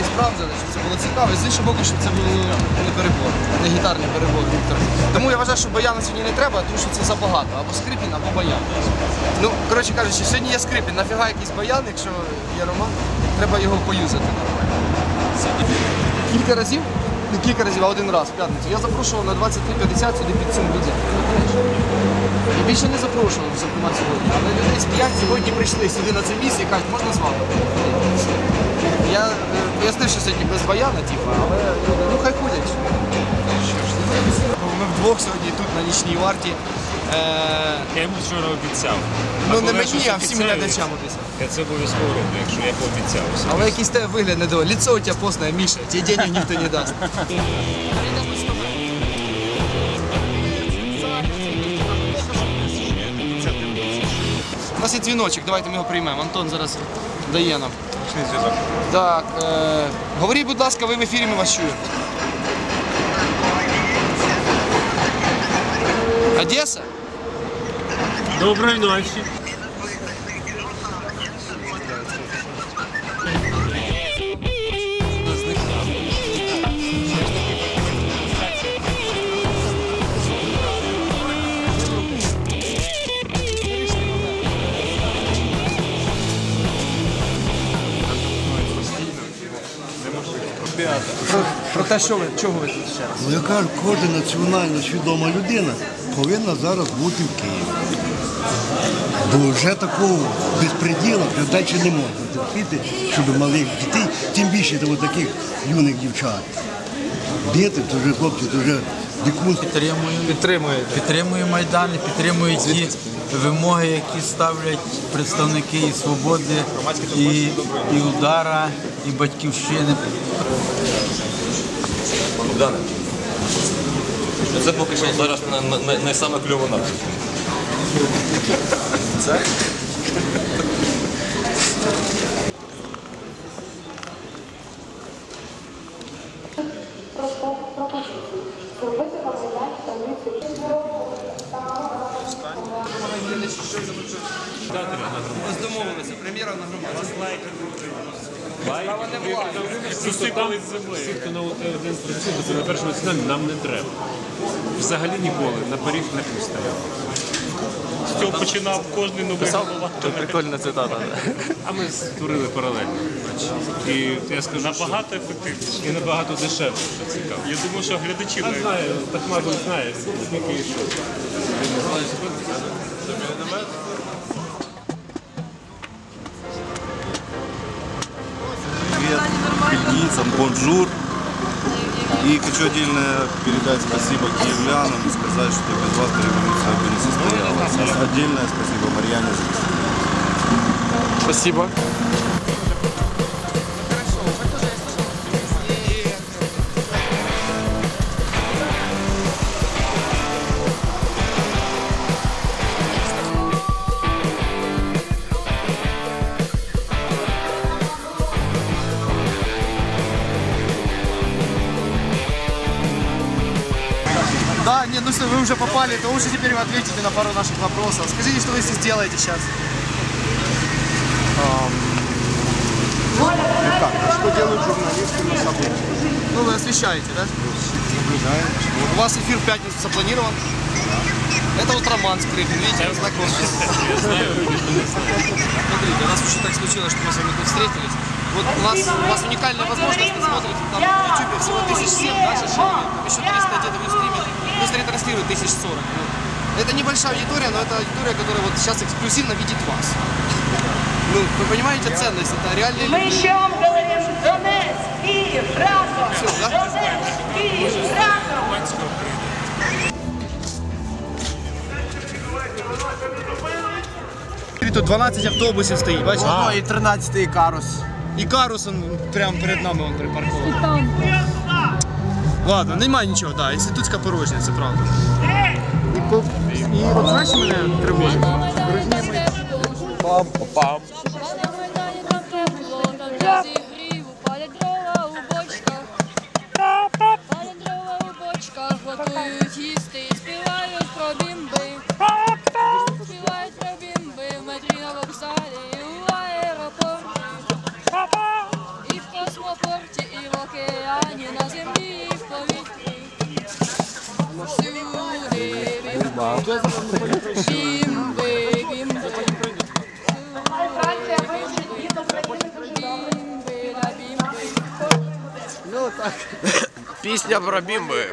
і справдили, щоб це було цікаво. І з іншого боку, щоб це було не перебор, не гітарний перебор. Віктор. Тому я вважаю, що баяна сьогодні не треба, тому що це забагато. Або скрипін, або баян. Ну, коротше кажучи, сьогодні є скрипін, нафіга якийсь баян, якщо є роман, треба його поюзати. Кілька разів, не кілька разів, а один раз в п'ятницю. Я запрошував на 23.50 сюди під цим відео. Я більше не запрошував зокрема сьогодні, але людей з п'ять сьогодні прийшли сюди на це місце і кажуть, можна з вами? Я е, пояснив, що сьогодні без баяна, типу, але ну хай ходять. Ми вдвох сьогодні тут на нічній варті. Е, Я йому вчора обіцяв. ну не мені, а всім глядачам обіцяв. Я це обов'язково роблю, якщо я пообіцяв. Але якийсь тебе вигляд не до. Лицо у тебе постное, Міша, тебе денег ніхто не дасть. нас є дзвіночок, давайте ми його приймемо. Антон зараз дає нам. Так, е, говоріть, будь ласка, ви в ефірі ми вас чуємо. Одеса? Доброї ночі. Про, про те, що ви, чого ви тут ще раз? Ну я кажу, кожна національно свідома людина повинна зараз бути в Києві. Бо вже такого безпреділа далі не можна терпіти, щоб малих дітей, тим більше там, таких юних дівчат. Діти, то вже хлопці, то вже дикунство. Підтримую, Підтримуєте. підтримую Майдан і підтримую ті вимоги, які ставлять представники і свободи, і, і удара, і батьківщини. Богдане, це поки що зараз на, на, на, найсаме кльово напрямку. Це? Ми домовилися, прем'єра на громаді. Сусипали з землею. Всі, хто на один працює, то на першому ціна нам не треба. Взагалі ніколи на наперед не пустає. З цього починав кожен новий голова. Прикольна цитата. А ми створили паралельно. І я скажу, набагато ефективніше і набагато дешевше, що цікаво. Я думаю, що глядачі не знаю, так мабуть знає, скільки і що. Привет бонжур. И хочу отдельно передать спасибо киевлянам и сказать, что без вас революция бы не состоялась. Отдельное спасибо Марьяне за Спасибо. Да, нет, ну что, вы уже попали, то лучше теперь вы ответите на пару наших вопросов. Скажите, что вы здесь делаете сейчас? Що роблять журналісти на событии? Ну, вы освещаете, да? У вас эфир в пятницу запланирован? Это вот Роман Скрипин, видите, знакомьтесь. Смотрите, раз уж так случилось, что мы с вами тут встретились, вот у нас у вас уникальная возможность посмотреть там в YouTube всего тысяч семь наших человек, там еще 300 где-то в стриме, плюс ретранслирует тысяч сорок. Вот. Это небольшая аудитория, но это аудитория, которая вот сейчас эксклюзивно видит вас. Ну, вы понимаете ценность, это реальные Мы люди. еще вам говорим Донецк, Киев, разом! Всё, да? Донецк, Киев, разом! Тут 12 автобусів стоїть, бачите? О, і 13-й карус. І карус он прямо перед нами он припаркований. Ладно, немає нічого, так, да, інститутська порожня, це правда. І, по, і от знаєш, мене тривожить? У бочках, готують їсти і співають про бімби. Гімби, гімби. Франція Ну так. Пісня про бімби.